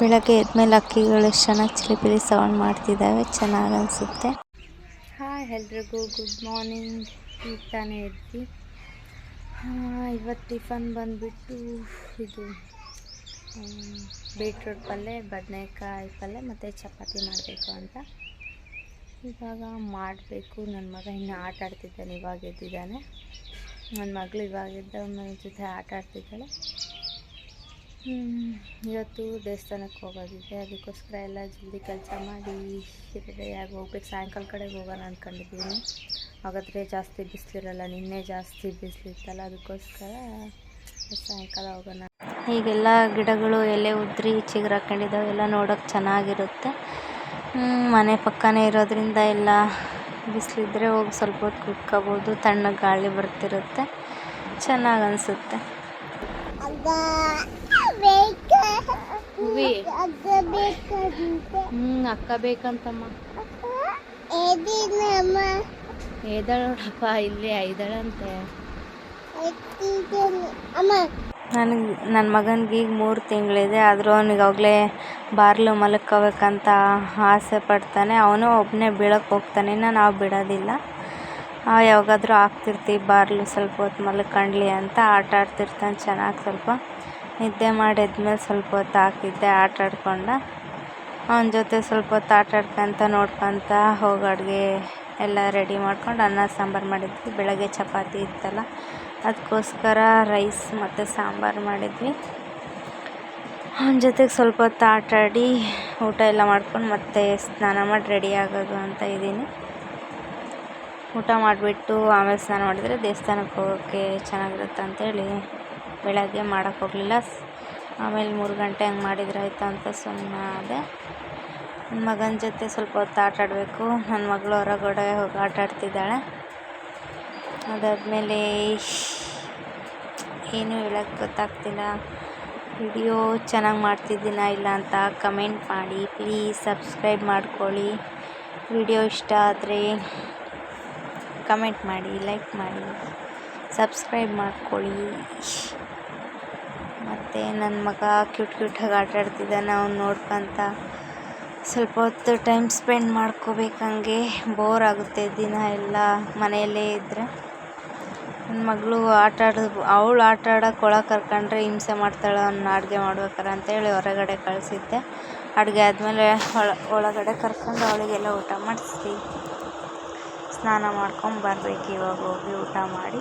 ಬೆಳಗ್ಗೆ ಎದ್ಮೇಲೆ ಹಕ್ಕಿಗಳು ಎಷ್ಟು ಚೆನ್ನಾಗಿ ಚಿಲಿಪಿಲಿ ಸೌಂಡ್ ಮಾಡ್ತಿದ್ದಾವೆ, ಚೆನ್ನಾಗಿ ಅನಿಸುತ್ತೆ. ಹಾಯ್ ಎಲ್ರಿಗೂ ಗುಡ್ ಮಾರ್ನಿಂಗ್ ಈಗ ತಾನೇ ಎದ್ವಿ ಇವತ್ತು ಟಿಫನ್ ಬಂದುಬಿಟ್ಟು ಇದು ಬೀಟ್ರೂಟ್ ಪಲ್ಯ ಬದನೆಕಾಯಿ ಪಲ್ಯ ಮತ್ತು ಚಪಾತಿ ಮಾಡಬೇಕು ಅಂತ. ಇವಾಗ ಮಾಡಬೇಕು. ನನ್ನ ಮಗ ಇನ್ನೂ ಆಟ ಆಡ್ತಿದ್ದಾನೆ, ಇವಾಗ ಎದ್ದಿದ್ದಾನೆ. ನನ್ನ ಮಗಳು ಇವಾಗ ಎದ್ದ ಜೊತೆ ಆಟ ಆಡ್ತಿದ್ದಾಳೆ. ಇವತ್ತು ದೇವಸ್ಥಾನಕ್ಕೆ ಹೋಗೋದಿದೆ. ಅದಕ್ಕೋಸ್ಕರ ಎಲ್ಲ ಜಲ್ದಿ ಕೆಲಸ ಮಾಡಿ ರೆಡಿಯಾಗಿ ಹೋಗ್ಬೇಕು. ಸಾಯಂಕಾಲ ಕಡೆಗೆ ಹೋಗೋಣ ಅಂದ್ಕೊಂಡಿದ್ದೀನಿ ಹಾಗಾದರೆ ಜಾಸ್ತಿ ಬಿಸಿಲಿರಲ್ಲ ನಿನ್ನೆ ಜಾಸ್ತಿ ಬಿಸಿಲಿತ್ತಲ್ಲ ಅದಕ್ಕೋಸ್ಕರ ಸಾಯಂಕಾಲ ಹೋಗೋಣ. ಈಗೆಲ್ಲ ಗಿಡಗಳು ಎಲೆ ಉದ್ರಿ ಚಿಗುರು ಹಾಕೊಂಡಿದ್ದಾವೆ ಎಲ್ಲ ನೋಡೋಕೆ ಚೆನ್ನಾಗಿರುತ್ತೆ. ಮನೆ ಪಕ್ಕನೇ ಇರೋದ್ರಿಂದ ಎಲ್ಲ ಬಿಸಿಲಿದ್ರೆ ಹೋಗಿ ಸ್ವಲ್ಪ ಹೊತ್ತು ಕುತ್ಕೋಬೋದು. ತಣ್ಣಗೆ ಗಾಳಿ ಬರ್ತಿರುತ್ತೆ. ಚೆನ್ನಾಗಿ ಅನಿಸುತ್ತೆ. ಹೂವಿ ಹ್ಞೂ ಅಕ್ಕ ಬೇಕಂತಮ್ಮ. ಏದಳ ನೋಡಪ್ಪ ಇಲ್ಲಿ ಐದಳಂತೆ. ನನಗೆ ನನ್ನ ಮಗನಿಗೆ ಈಗ ಮೂರು ತಿಂಗಳಿದೆ ಆದರೂ ಅವನಿಗೆ ಅವಾಗಲೇ ಬಾರ್ಲು ಮಲ್ಕೋಬೇಕಂತ ಆಸೆ ಪಡ್ತಾನೆ. ಅವನು ಒಬ್ಬನೇ ಬೀಳಕ್ಕೆ ಹೋಗ್ತಾನೆ ಇನ್ನು ನಾವು ಬಿಡೋದಿಲ್ಲ. ಯಾವಾಗಾದರೂ ಯಾವಾಗಾದ್ರೂ ಹಾಕ್ತಿರ್ತೀವಿ ಬಾರ್ಲು ಸ್ವಲ್ಪ ಹೊತ್ತು ಮಲ್ಕೊಂಡ್ಲಿ ಅಂತ ಆಟ ಆಡ್ತಿರ್ತಾನೆ ಚೆನ್ನಾಗಿ ಸ್ವಲ್ಪ. ನಿದ್ದೆ ಮಾಡಿದ ಮೇಲೆ ಸ್ವಲ್ಪ ಹೊತ್ತು ಹಾಕಿದ್ದೆ, ಆಟ ಆಡ್ಕೊಂಡು. ಅವನ ಜೊತೆ ಸ್ವಲ್ಪ ಹೊತ್ತು ಆಟ ಆಡ್ಕೊಂತ ನೋಡ್ಕೊತ ಹೋಗಿ ಅಡುಗೆ ಎಲ್ಲ ರೆಡಿ ಮಾಡ್ಕೊಂಡು ಅನ್ನ ಸಾಂಬಾರು ಮಾಡಿದ್ವಿ. ಬೆಳಗ್ಗೆ ಚಪಾತಿ ಇತ್ತಲ್ಲ, ಅದಕ್ಕೋಸ್ಕರ ರೈಸ್ ಮತ್ತು ಸಾಂಬಾರು ಮಾಡಿದ್ವಿ. ಅವನ ಜೊತೆಗೆ ಸ್ವಲ್ಪ ಹೊತ್ತು ಆಟ ಆಡಿ ಊಟ ಎಲ್ಲ ಮಾಡ್ಕೊಂಡು ಮತ್ತೆ ಸ್ನಾನ ಮಾಡಿ ರೆಡಿ ಆಗೋದು ಅಂತ ಇದ್ದೀನಿ. ಊಟ ಮಾಡಿಬಿಟ್ಟು ಆಮೇಲೆ ಸ್ನಾನ ಮಾಡಿದರೆ ದೇವಸ್ಥಾನಕ್ಕೆ ಹೋಗೋಕ್ಕೆ ಚೆನ್ನಾಗಿರುತ್ತೆ ಅಂತೇಳಿ ಬೆಳಗ್ಗೆ ಮಾಡೋಕ್ಕೆ ಹೋಗಲಿಲ್ಲ. ಆಮೇಲೆ ಮೂರು ಗಂಟೆ ಹಂಗೆ ಮಾಡಿದ್ರೆ ಆಯಿತು ಅಂತ ಸುಮ್ಮನೆ ಆದೆ. ನನ್ನ ಮಗನ ಜೊತೆ ಸ್ವಲ್ಪ ಹೊತ್ತು ಆಟ ಆಡಬೇಕು. ನನ್ನ ಮಗಳು ಹೊರಗಡೆ ಹೋಗಿ ಆಟ ಆಡ್ತಿದ್ದಾಳೆ. ಅದಾದಮೇಲೆ ಏನು ಹೇಳೋಕ್ಕೆ ಗೊತ್ತಾಗ್ತಿಲ್ಲ. ವಿಡಿಯೋ ಚೆನ್ನಾಗಿ ಮಾಡ್ತಿದ್ದೀನಾ ಇಲ್ಲ ಅಂತ ಕಮೆಂಟ್ ಮಾಡಿ. ಪ್ಲೀಸ್ ಸಬ್ಸ್ಕ್ರೈಬ್ ಮಾಡ್ಕೊಳ್ಳಿ. ವಿಡಿಯೋ ಇಷ್ಟ ಆದರೆ ಕಮೆಂಟ್ ಮಾಡಿ, ಲೈಕ್ ಮಾಡಿ. ಸಬ್ಸ್ಕ್ರೈಬ್ ಮಾಡ್ಕೊಳ್ಳಿ. ಮತ್ತು ನನ್ನ ಮಗ ಕ್ಯೂಟ್ ಕ್ಯೂಟಾಗಿ ಆಟ ಆಡ್ತಿದ್ದಾನೆ, ಅವ್ನು ನೋಡ್ಕೊಳ್ತಾ ಸ್ವಲ್ಪ ಹೊತ್ತು ಟೈಮ್ ಸ್ಪೆಂಡ್ ಮಾಡ್ಕೋಬೇಕು ಹಂಗೆ. ಬೋರ್ ಆಗುತ್ತೆ ದಿನ ಎಲ್ಲ ಮನೆಯಲ್ಲೇ ಇದ್ದರೆ ನನ್ನ ಮಗಳು ಆಟ ಅವಳು ಆಟ ಆಡೋಕೆ ಒಳಗೆ ಕರ್ಕೊಂಡ್ರೆ ಹಿಂಸೆ ಮಾಡ್ತಾಳೆ, ಅವ್ನ ಅಡುಗೆ ಮಾಡ್ಬೇಕಾರೆ ಅಂತೇಳಿ ಹೊರಗಡೆ ಕಳಿಸಿದ್ದೆ. ಅಡುಗೆ ಆದಮೇಲೆ ಒಳ, ಒಳಗಡೆ ಕರ್ಕೊಂಡು ಅವಳಿಗೆಲ್ಲ ಊಟ ಮಾಡಿಸಿ ಸ್ನಾನ ಮಾಡ್ಕೊಂಡು ಬರ್ಬೇಕು, ಇವಾಗ ಹೋಗಿ ಊಟ ಮಾಡಿ.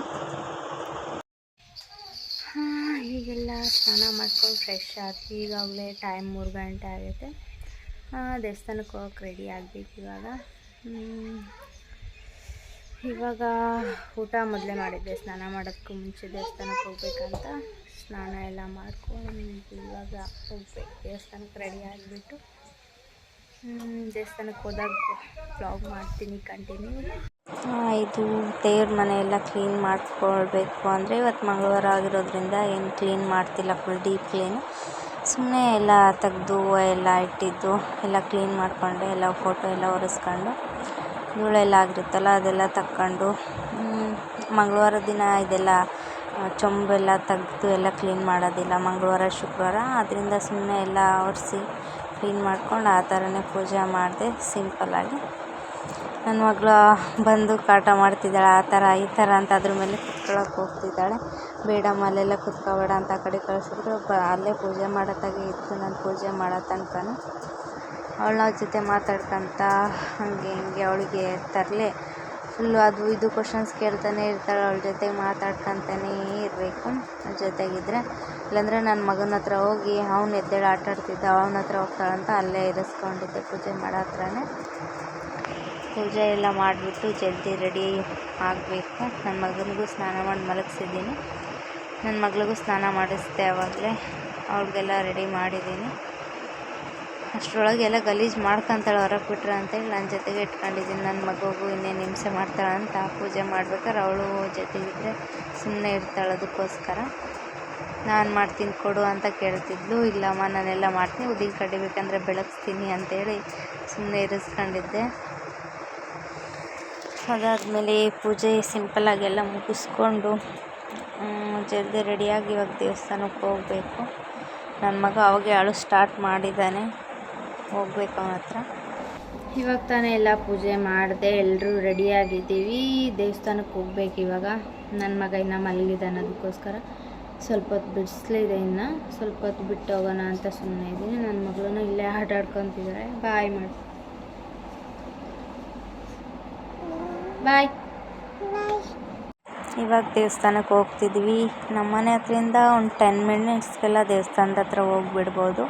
ಹಾಂ ಹೀಗೆಲ್ಲ ಸ್ನಾನ ಮಾಡ್ಕೊಂಡು ಫ್ರೆಶ್ ಆಗಿ ಈಗಾಗಲೇ ಟೈಮ್ ಮೂರು ಗಂಟೆ ಆಗುತ್ತೆ ದೇವಸ್ಥಾನಕ್ಕೆ ಹೋಗಕ್ಕೆ ರೆಡಿ ಆಗಬೇಕು ಇವಾಗ. ಇವಾಗ ಊಟ ಮೊದಲೇ ಮಾಡಿದ್ದೆ. ಸ್ನಾನ ಮಾಡೋದಕ್ಕೂ ಮುಂಚೆ ದೇವಸ್ಥಾನಕ್ಕೆ ಹೋಗ್ಬೇಕಂತ. ಸ್ನಾನ ಎಲ್ಲ ಮಾಡ್ಕೊಂಡು ಇವಾಗ ಹೋಗ್ಬೇಕು. ದೇವಸ್ಥಾನಕ್ಕೆ ರೆಡಿ ಆಗಿಬಿಟ್ಟು. ದೇವಸ್ಥಾನಕ್ಕೆ ಹೋದಾಗ ಬ್ಲಾಗ್ ಮಾಡ್ತೀನಿ ಕಂಟಿನ್ಯೂ ಇದು ದೇವ್ರ ಮನೆ ಎಲ್ಲ ಕ್ಲೀನ್ ಮಾಡ್ಕೊಳ್ಬೇಕು ಅಂದರೆ ಇವತ್ತು ಮಂಗಳವಾರ ಆಗಿರೋದ್ರಿಂದ ಏನು ಕ್ಲೀನ್ ಮಾಡ್ತಿಲ್ಲ ಫುಲ್ ಡೀಪ್ ಕ್ಲೀನ್ ಸುಮ್ಮನೆ ಎಲ್ಲ ತೆಗ್ದು ಎಲ್ಲ ಇಟ್ಟಿದ್ದು, ಎಲ್ಲ ಕ್ಲೀನ್ ಮಾಡಿಕೊಂಡೆ ಎಲ್ಲ ಫೋಟೋ ಎಲ್ಲ ಒರೆಸ್ಕೊಂಡು ಧೂಳೆಲ್ಲ ಆಗಿರುತ್ತಲ್ಲ ಅದೆಲ್ಲ ತಕ್ಕೊಂಡು ಮಂಗಳವಾರ ದಿನ ಇದೆಲ್ಲ ಚೊಂಬೆಲ್ಲ ತೆಗ್ದು ಎಲ್ಲ ಕ್ಲೀನ್ ಮಾಡೋದಿಲ್ಲ ಮಂಗಳವಾರ, ಶುಕ್ರವಾರ. ಅದರಿಂದ ಸುಮ್ಮನೆ ಎಲ್ಲ ಒರೆಸಿ ಕ್ಲೀನ್ ಮಾಡ್ಕೊಂಡು ಆ ಥರನೇ ಪೂಜೆ ಮಾಡಿದೆ ಸಿಂಪಲ್ಲಾಗಿ ನನ್ನ ಮಗಳು ಬಂದು ಕಾಟ ಮಾಡ್ತಿದ್ದಾಳೆ, ಆ ಥರ ಈ ಥರ ಅಂತ ಅದ್ರ ಮೇಲೆ ಕುತ್ಕೊಳಕ್ಕೆ ಹೋಗ್ತಿದ್ದಾಳೆ. ಬೇಡಮ್ಮ ಅಲ್ಲೆಲ್ಲ ಕುತ್ಕೋಬೇಡ ಅಂತ ಆ ಕಡೆ ಕಳಿಸಿದ್ರು. ಬ ಅಲ್ಲೇ ಪೂಜೆ ಮಾಡೋತ್ತಾಗೆ ಇತ್ತು, ನಾನು ಪೂಜೆ ಮಾಡೋ ತನಕನೂ. ಅವಳ ಜೊತೆ ಮಾತಾಡ್ಕೊಂತ ಹಾಗೆ ಹಿಂಗೆ ಅವಳಿಗೆ ತರಲೆ. ಫುಲ್ಲು ಅದು ಇದು ಕ್ವಶನ್ಸ್ ಕೇಳ್ತಾನೆ ಇರ್ತಾಳೆ, ಅವಳ ಜೊತೆಗೆ ಮಾತಾಡ್ಕೊತಾನೇ ಇರಬೇಕು. ಅವ್ಳ ಜೊತೆಗಿದ್ರೆ, ಇಲ್ಲಾಂದರೆ ನನ್ನ ಮಗನ ಹತ್ರ ಹೋಗಿ ಅವ್ನು ಎದ್ದೇಳಿ ಆಟ ಆಡ್ತಿದ್ದ ಅವನ ಹತ್ರ ಹೋಗ್ತಾಳಂತ ಅಲ್ಲೇ ಇರಿಸ್ಕೊಂಡಿದ್ದೆ ಪೂಜೆ ಮಾಡೋ ಹತ್ರನೇ. ಪೂಜೆ ಎಲ್ಲ ಮಾಡಿಬಿಟ್ಟು ಜಲ್ದಿ ರೆಡಿ ಆಗಬೇಕು. ನನ್ನ ಮಗನಿಗೂ ಸ್ನಾನ ಮಾಡಿ ಮಲಗಿಸಿದ್ದೀನಿ. ನನ್ನ ಮಗಳಿಗೂ ಸ್ನಾನ ಮಾಡಿಸ್ದೆ ಆವಾಗಲೇ. ಅವ್ರಿಗೆಲ್ಲ ರೆಡಿ ಮಾಡಿದ್ದೀನಿ. ಅಷ್ಟರೊಳಗೆ ಎಲ್ಲ ಗಲೀಜು ಮಾಡ್ಕೊಂತಾಳೆ ಹೊರಗೆ ಬಿಟ್ರೆ ಅಂತೇಳಿ ನನ್ನ ಜೊತೆಗೆ ಇಟ್ಕೊಂಡಿದ್ದೀನಿ. ನನ್ನ ಮಗುಗೂ ಇನ್ನೇನು ಹಿಂಸೆ ಮಾಡ್ತಾಳೆ ಅಂತ ಪೂಜೆ ಮಾಡ್ಬೇಕಾದ್ರೆ ಅವಳು ಜೊತೆಗಿದ್ರೆ ಸುಮ್ಮನೆ ಇರ್ತಾಳೆ ಅದಕ್ಕೋಸ್ಕರ. ನಾನು ಮಾಡ್ತೀನಿ ಕೊಡು ಅಂತ ಕೇಳ್ತಿದ್ಲು. ಇಲ್ಲಮ್ಮ, ನಾನೆಲ್ಲ ಮಾಡ್ತೀನಿ. ಉದ್ದಿನ ಕಡಿಬೇಕಂದ್ರೆ ಬೆಳಗಿಸ್ತೀನಿ ಅಂತೇಳಿ ಸುಮ್ಮನೆ ಇರಿಸ್ಕೊಂಡಿದ್ದೆ. ಅದಾದಮೇಲೆ ಪೂಜೆ ಸಿಂಪಲ್ಲಾಗಿ ಎಲ್ಲ ಮುಗಿಸ್ಕೊಂಡು ಜಲ್ದಿ ರೆಡಿಯಾಗಿ ಇವಾಗ ದೇವಸ್ಥಾನಕ್ಕೆ ಹೋಗಬೇಕು. ನನ್ನ ಮಗ ಅವಾಗೆ ಅಳು ಸ್ಟಾರ್ಟ್ ಮಾಡಿದ್ದಾನೆ ಹೋಗ್ಬೇಕು ಅವನ ಹತ್ರ. ಇವಾಗ ತಾನೇ ಎಲ್ಲ ಪೂಜೆ ಮಾಡಿದೆ ಎಲ್ಲರೂ ರೆಡಿಯಾಗಿದ್ದೀವಿ. ದೇವಸ್ಥಾನಕ್ಕೆ ಹೋಗ್ಬೇಕು ಇವಾಗ. ನನ್ನ ಮಗ ಇನ್ನು ಮಲಗಿದ್ದಾನೆ ಅದಕ್ಕೋಸ್ಕರ. ಸ್ವಲ್ಪ ಹೊತ್ತು ಬಿಡಿಸ್ಲಿದೆ ಇನ್ನು. ಸ್ವಲ್ಪ ಹೊತ್ತು ಬಿಟ್ಟು ಹೋಗೋಣ ಅಂತ ಸುಮ್ಮನೆ ಇದ್ದೀನಿ. ನನ್ನ ಮಗಳೂ ಇಲ್ಲೇ ಆಟ ಆಡ್ಕೊತಿದ್ದಾರೆ ಬಾಯ್ ಮಾಡಿ. ಬಾಯ್ ಇವಾಗ ದೇವಸ್ಥಾನಕ್ಕೆ ಹೋಗ್ತಿದ್ವಿ. ನಮ್ಮ ಮನೆ ಹತ್ರಿಂದ ಒಂದು ಟೆನ್ ಮಿನಿಟ್ಸ್ಗೆಲ್ಲ ದೇವಸ್ಥಾನದ ಹತ್ರ ಹೋಗ್ಬಿಡ್ಬೋದು.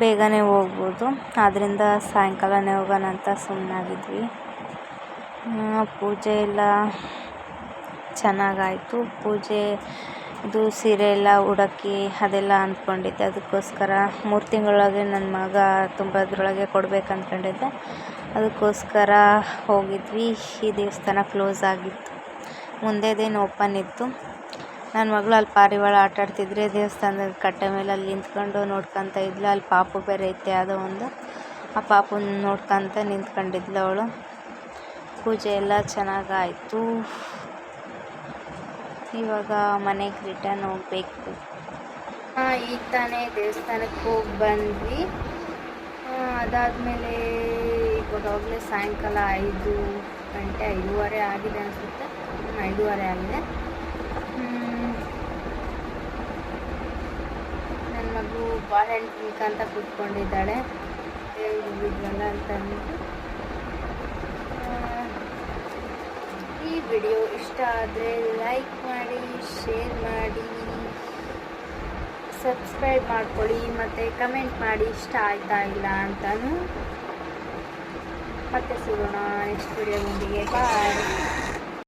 ಬೇಗನೆ ಹೋಗ್ಬೋದು. ಆದ್ದರಿಂದ ಸಾಯಂಕಾಲನೇ ಹೋಗೋಣ ಅಂತ ಸುಮ್ಮನಾಗಿದ್ವಿ ಪೂಜೆ ಎಲ್ಲ ಚೆನ್ನಾಗಾಯಿತು. ಪೂಜೆ ಇದು ಸೀರೆ ಎಲ್ಲ ಉಡೋಕ್ಕೆ ಅದೆಲ್ಲ ಅಂದ್ಕೊಂಡಿದ್ದೆ. ಅದಕ್ಕೋಸ್ಕರ ಮೂರು ತಿಂಗಳೊಳಗೆ ನನ್ನ ಮಗ ತುಂಬದ್ರೊಳಗೆ ಕೊಡ್ಬೇಕು ಅಂದ್ಕೊಂಡಿದ್ದೆ. ಅದಕ್ಕೋಸ್ಕರ ಹೋಗಿದ್ವಿ. ಈ ದೇವಸ್ಥಾನ ಕ್ಲೋಸ್ ಆಗಿತ್ತು. ಮುಂದೆದೇನು ಓಪನ್ ಇತ್ತು. ನನ್ನ ಮಗಳು ಅಲ್ಲಿ ಪಾರಿವಾಳ ಆಟ ಆಡ್ತಿದ್ರೆ ದೇವಸ್ಥಾನದ ಕಟ್ಟೆ ಮೇಲೆ ಅಲ್ಲಿ ನಿಂತ್ಕೊಂಡು ನೋಡ್ಕೊತ ಇದ್ಲು. ಅಲ್ಲಿ ಪಾಪು ಬೇರೆ ಐತೆ, ಯಾವುದೋ ಒಂದು. ಆ ಪಾಪುನ ನೋಡ್ಕೊತ ನಿಂತ್ಕೊಂಡಿದ್ಲು ಅವಳು. ಪೂಜೆ ಎಲ್ಲ ಚೆನ್ನಾಗಾಯಿತು. ಇವಾಗ ಮನೆಗೆ ರಿಟರ್ನ್ ಹೋಗಬೇಕು. ಈಗ ತಾನೇ ದೇವಸ್ಥಾನಕ್ಕೆ ಹೋಗಿ ಬಂದ್ವಿ. ಅದಾದಮೇಲೆ ಇವಾಗಲೇ ಸಾಯಂಕಾಲ ಐದು ಗಂಟೆ, ಐದೂವರೆ ಆಗಿದೆ ಅನಿಸುತ್ತೆ. ಐದೂವರೆ ಆಗಿದೆ. ನನ್ನ ಮಗು ಬಾಳೆಹಣ್ಣು ತಿನ್ಕಂತ ಕೂತ್ಕೊಂಡಿದ್ದಾಳೆ. ಅಂತ ಅಂದ್ಬಿಟ್ಟು ಈ ವಿಡಿಯೋ ಇಷ್ಟ ಆದರೆ ಲೈಕ್ ಮಾಡಿ, ಶೇರ್ ಮಾಡಿ, ಸಬ್ಸ್ಕ್ರೈಬ್ ಮಾಡ್ಕೊಳ್ಳಿ ಮತ್ತು ಕಮೆಂಟ್ ಮಾಡಿ ಇಷ್ಟ ಆಯ್ತಾ ಇಲ್ಲ ಅಂತಲೂ ಮತ್ತೆ ಸಿಗೋಣ ನೆಕ್ಸ್ಟ್ ವಿಡಿಯೋದೊಂದಿಗೆ. ಬಾಯ್